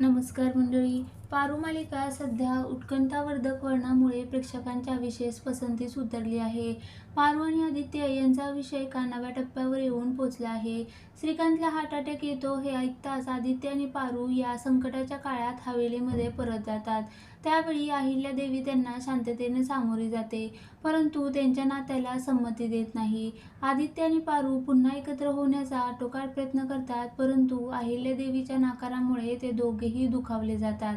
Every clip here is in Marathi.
नमस्कार मंडळी. पारू मालिका सध्या उत्कंठावर्धक वर्णामुळे प्रेक्षकांच्या विशेष पसंतीस उतरली आहे. पारू आणि आदित्य यांचा विषय कानाव्या टप्प्यावर येऊन पोचला आहे. श्रीकांतला हार्ट अटॅक येतो हे ऐकताच आदित्य आणि पारू या संकटाच्या काळात हवेलीमध्ये परत जातात. त्यावेळी अहिल्या देवी त्यांना शांततेने सामोरी जाते परंतु त्यांच्या नात्याला संमती देत नाही. आदित्य आणि पारू पुन्हा एकत्र होण्याचा आटोकाट प्रयत्न करतात परंतु अहिल्यादेवीच्या नाकारामुळे ते दोघेही दुखावले जातात.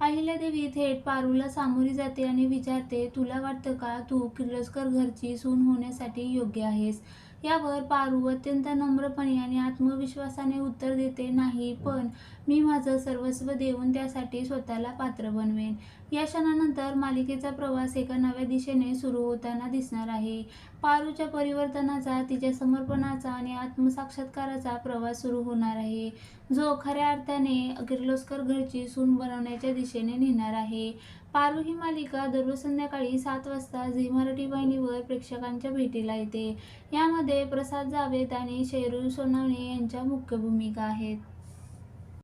अहिल्यादेवी थेट पारूला सामोरी जाते आणि विचारते तुला वाटतं का तू किर्लोस्कर घरची सून होण्यासाठी योग्य आहेस यावर पारू अत्यंत नम्रपणे आणि आत्मविश्वासाने उत्तर देते नाही पण मी माझं सर्वस्व देऊन त्यासाठी स्वतःला पात्र बनवेन या क्षणानंतर मालिकेचा प्रवास एका नव्या दिशेने सुरू होताना दिसणार आहे. पारूच्या परिवर्तनाचा तिच्या समर्पणाचा आणि आत्मसाक्षात्काराचा प्रवास सुरू होणार आहे. जो खऱ्या अर्थाने किर्लोस्कर घरची सून बनवण्याच्या दिशेने नेणार आहे. पारू ही मालिका दररोज संध्याकाळी सात वाजता झी मराठी वाहिनीवर प्रेक्षकांच्या भेटीला येते. यामध्ये प्रसाद जावेद आणि शेरू सोनावणे यांच्या मुख्य भूमिका आहेत.